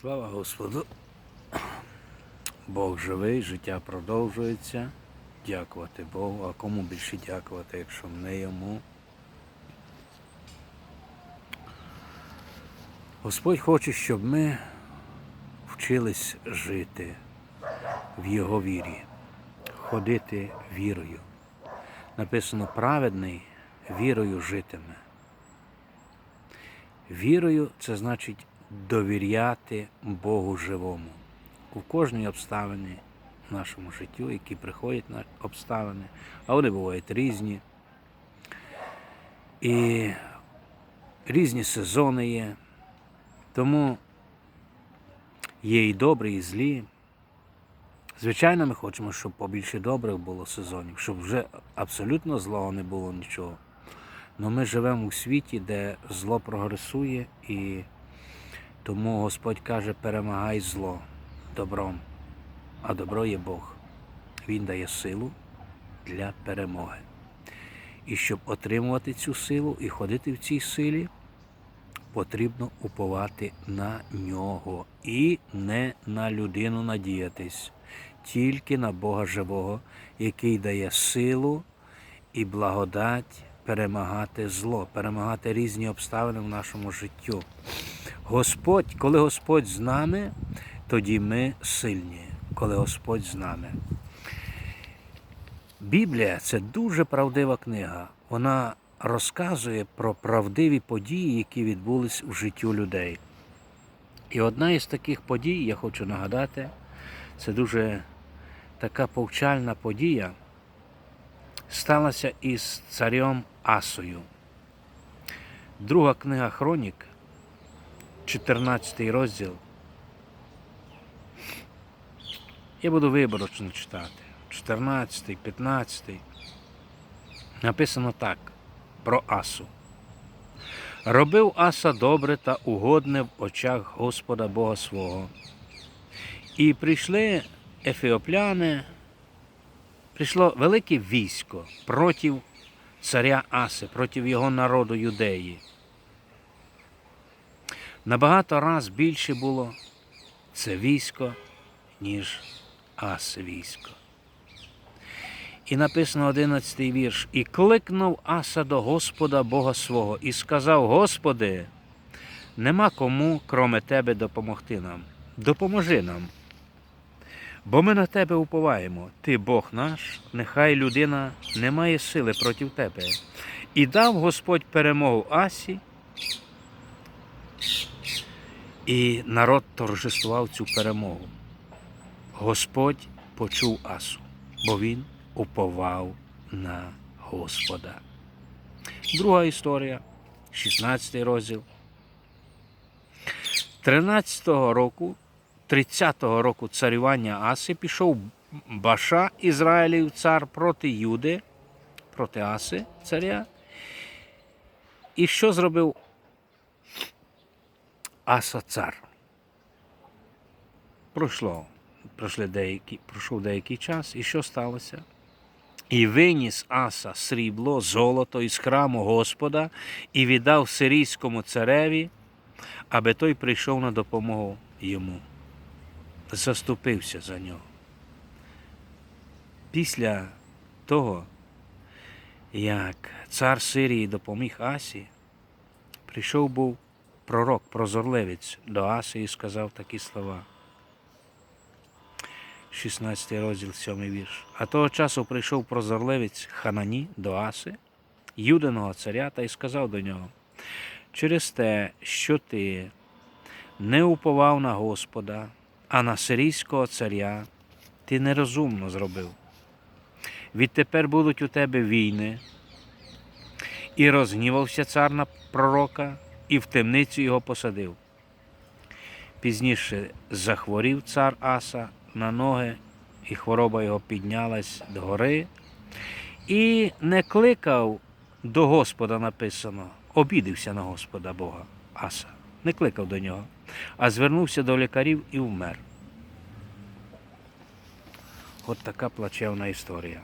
Слава Господу. Бог живий, життя продовжується. Дякувати Богу. А кому більше дякувати, якщо не йому? Господь хоче, щоб ми вчились жити в Його вірі, ходити вірою. Написано праведний вірою житиме. Вірою це значить довіряти Богу живому. У кожній обставині в нашому життю, які приходять на обставини, а вони бувають різні. І різні сезони є. Тому є і добрі, і злі. Звичайно, ми хочемо, щоб побільше добрих було сезонів, щоб вже абсолютно злого не було нічого. Але ми живемо у світі, де зло прогресує, і тому Господь каже, перемагай зло добром, а добро є Бог. Він дає силу для перемоги. І щоб отримувати цю силу і ходити в цій силі, потрібно уповати на нього і не на людину надіятись, тільки на Бога живого, який дає силу і благодать перемагати зло, перемагати різні обставини в нашому життю. Господь, коли Господь з нами, тоді ми сильні, коли Господь з нами. Біблія це дуже правдива книга. Вона розказує про правдиві події, які відбулись в життю людей. І одна із таких подій, я хочу нагадати, це дуже така повчальна подія, сталася із царем Асою. Друга книга Хронік, 14 розділ. Я буду виборочно читати. 14, 15. Написано так про Асу. Робив Аса добре та угодне в очах Господа Бога свого. І прийшли ефіопляни, прийшло велике військо проти царя Аси, проти його народу юдеї. Набагато раз більше було це військо, ніж Аси військо. І написано 11 вірш. І кликнув Аса до Господа Бога свого, і сказав: Господи, нема кому, кроме Тебе, допомогти нам. Допоможи нам. Бо ми на Тебе уповаємо. Ти Бог наш, нехай людина не має сили проти Тебе. І дав Господь перемогу Асі, і народ торжествував цю перемогу. Господь почув Асу, бо він уповав на Господа. Друга історія, 16 розділ. 13-го року, 30-го року царювання Аси пішов Баша Ізраїлів цар проти Юди, проти Аси царя. І що зробив Аса цар? Пройшло, пройшли деякі, пройшов деякий час, і що сталося? І виніс Аса срібло, золото із храму Господа і віддав сирійському цареві, аби той прийшов на допомогу йому. Заступився за нього. Після того, як цар Сирії допоміг Асі, прийшов був пророк, прозорливець до Аси і сказав такі слова. 16 розділ, 7 вірш. А того часу прийшов прозорливець Ханані до Аси, юдиного царя, та й сказав до нього: через те, що ти не уповав на Господа, а на сирійського царя, ти нерозумно зробив. Відтепер будуть у тебе війни. І розгнівався цар на пророка, і в темницю його посадив. Пізніше захворів цар Аса на ноги, і хвороба його піднялась до гори, і не кликав до Господа написано, обідився на Господа Бога Аса, не кликав до нього, а звернувся до лікарів і вмер. От така плачевна історія.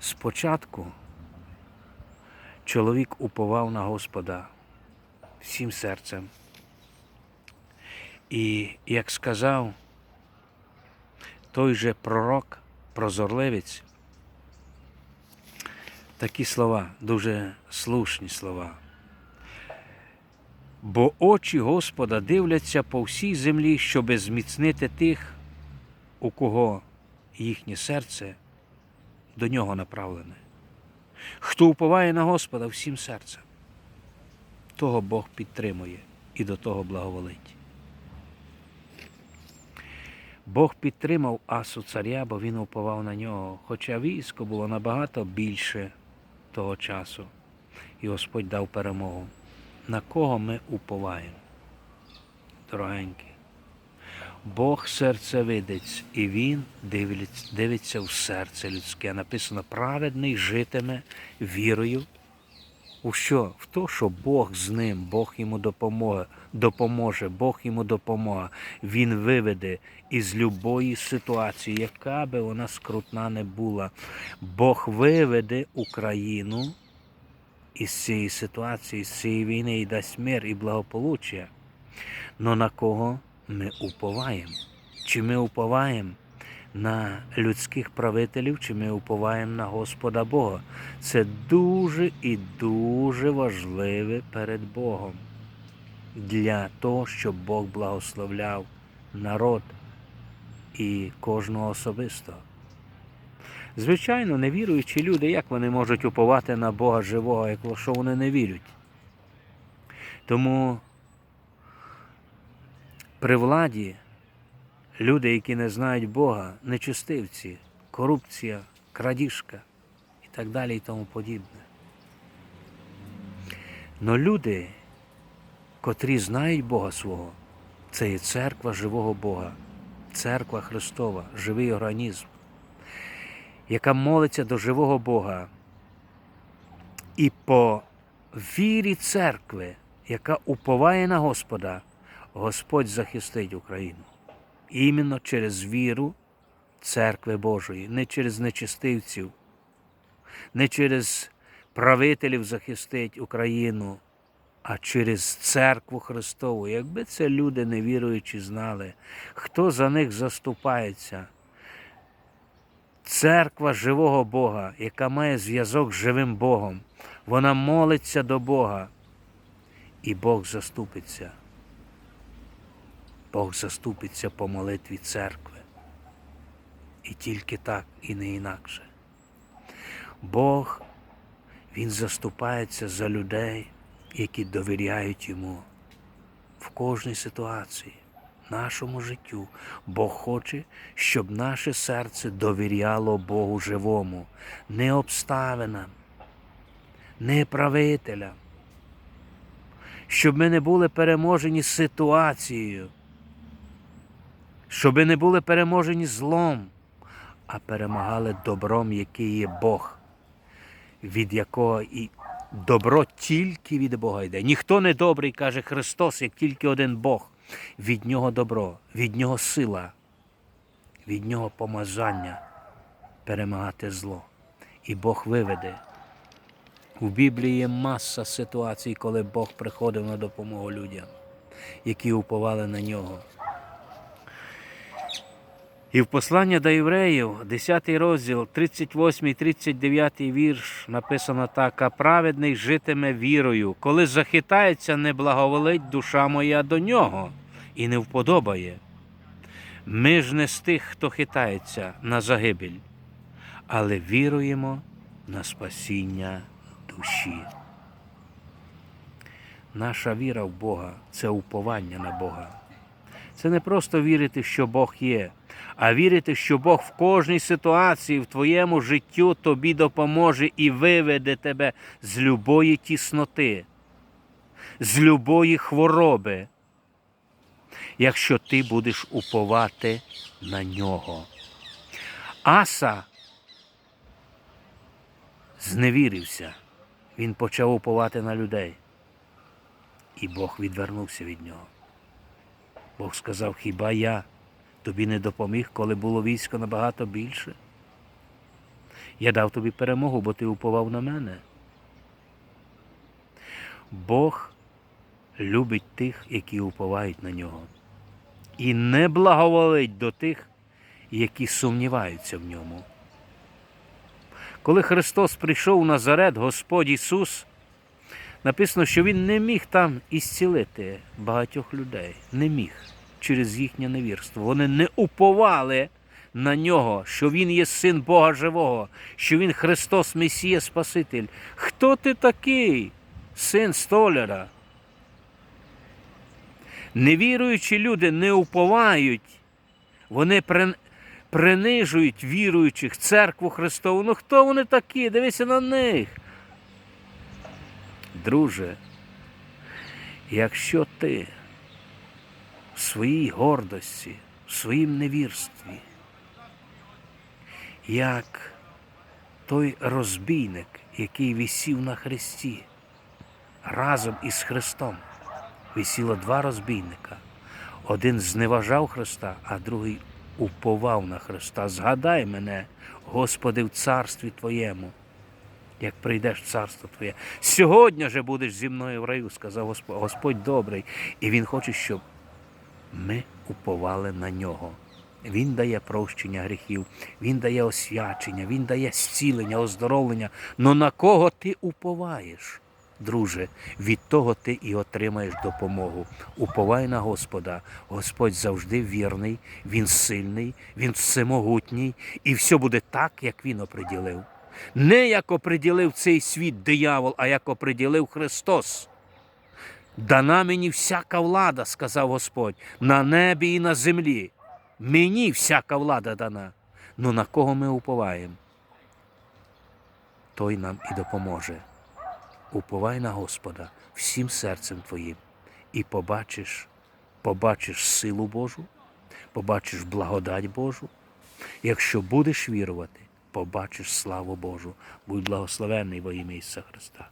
Спочатку чоловік уповав на Господа всім серцем. І як сказав той же пророк, прозорливець, такі слова, дуже слушні слова. Бо очі Господа дивляться по всій землі, щоби зміцнити тих, у кого їхнє серце до нього направлене. Хто уповає на Господа всім серцем, того Бог підтримує і до того благоволить. Бог підтримав Асу царя, бо він уповав на нього, хоча військо було набагато більше того часу, і Господь дав перемогу. На кого ми уповаємо? Дорогенькі. Бог серцевидець, і Він дивиться, в серце людське. Написано, праведний житиме вірою. У що? В то, що Бог з ним, Бог йому допоможе, допоможе, Бог йому допомога. Він виведе із любої ситуації, яка би вона скрутна не була. Бог виведе Україну із цієї ситуації, з цієї війни і дасть мир і благополуччя. Но на кого ми уповаємо? Чи ми уповаємо на людських правителів, чи ми уповаємо на Господа Бога? Це дуже і дуже важливе перед Богом для того, щоб Бог благословляв народ і кожного особисто. Звичайно, невіруючі люди, як вони можуть уповати на Бога живого, якщо вони не вірять? Тому при владі люди, які не знають Бога, нечистивці, корупція, крадіжка і так далі і тому подібне. Но люди, котрі знають Бога свого, це є церква живого Бога, церква Христова, живий організм, яка молиться до живого Бога. І по вірі церкви, яка уповає на Господа, Господь захистить Україну. Іменно через віру церкви Божої, не через нечистивців, не через правителів захистить Україну, а через церкву Христову. Якби це люди невіруючі знали, хто за них заступається. Церква живого Бога, яка має зв'язок з живим Богом, вона молиться до Бога, і Бог заступиться. Бог заступиться по молитві церкви. І тільки так, і не інакше. Бог, Він заступається за людей, які довіряють йому в кожній ситуації, нашому життю. Бог хоче, щоб наше серце довіряло Богу живому, не обставинам, не правителям, щоб ми не були переможені ситуацією, щоб не були переможені злом, а перемагали добром, який є Бог, від якого і добро тільки від Бога йде. Ніхто не добрий, каже Христос, як тільки один Бог. Від нього добро, від нього сила, від нього помазання перемагати зло. І Бог виведе. У Біблії є маса ситуацій, коли Бог приходив на допомогу людям, які уповали на нього. І в послання до євреїв, 10 розділ, 38, 39 вірш, написано так: а праведний житиме вірою, коли захитається, не благоволить душа моя до нього і не вподобає. Ми ж не з тих, хто хитається на загибель, але віруємо на спасіння душі. Наша віра в Бога це уповання на Бога. Це не просто вірити, що Бог є, а вірити, що Бог в кожній ситуації в твоєму життю тобі допоможе і виведе тебе з любої тісноти, з любої хвороби, якщо ти будеш уповати на нього. Аса зневірився, він почав уповати на людей, і Бог відвернувся від нього. Бог сказав, хіба я тобі не допоміг, коли було військо набагато більше? Я дав тобі перемогу, бо ти уповав на мене. Бог любить тих, які уповають на нього. і не благоволить до тих, які сумніваються в ньому. Коли Христос прийшов у Назарет, Господь Ісус, написано, що Він не міг там ісцілити багатьох людей. Не міг через їхнє невірство. Вони не уповали на нього, що Він є син Бога Живого, що Він Христос Месія Спаситель. Хто ти такий, син столяра? Невіруючі люди не уповають, вони принижують віруючих церкву Христову. Ну хто вони такі? Дивися на них. Друже, якщо ти в своїй гордості, в своїм невірстві, як той розбійник, який висів на хресті разом із Христом, висіло два розбійника. Один зневажав Христа, а другий уповав на Христа. Згадай мене, Господи, в царстві Твоєму, як прийдеш в царство Твоє. Сьогодні же будеш зі мною в раю, сказав Господь. Господь добрий. І Він хоче, щоб ми уповали на нього. Він дає прощення гріхів, Він дає освячення, Він дає зцілення, оздоровлення. Но на кого ти уповаєш, друже? Від того ти і отримаєш допомогу. Уповай на Господа. Господь завжди вірний, Він сильний, Він всемогутній, і все буде так, як Він оприділив. Не як оприділив цей світ диявол, а як оприділив Христос. Дана мені всяка влада, сказав Господь, на небі і на землі. Мені всяка влада дана. Ну на кого ми уповаємо? Той нам і допоможе. Уповай на Господа всім серцем твоїм, і побачиш, побачиш силу Божу, побачиш благодать Божу. Якщо будеш вірувати, побачиш славу Божу. Будь благословенний во ім'я Ісуса Христа.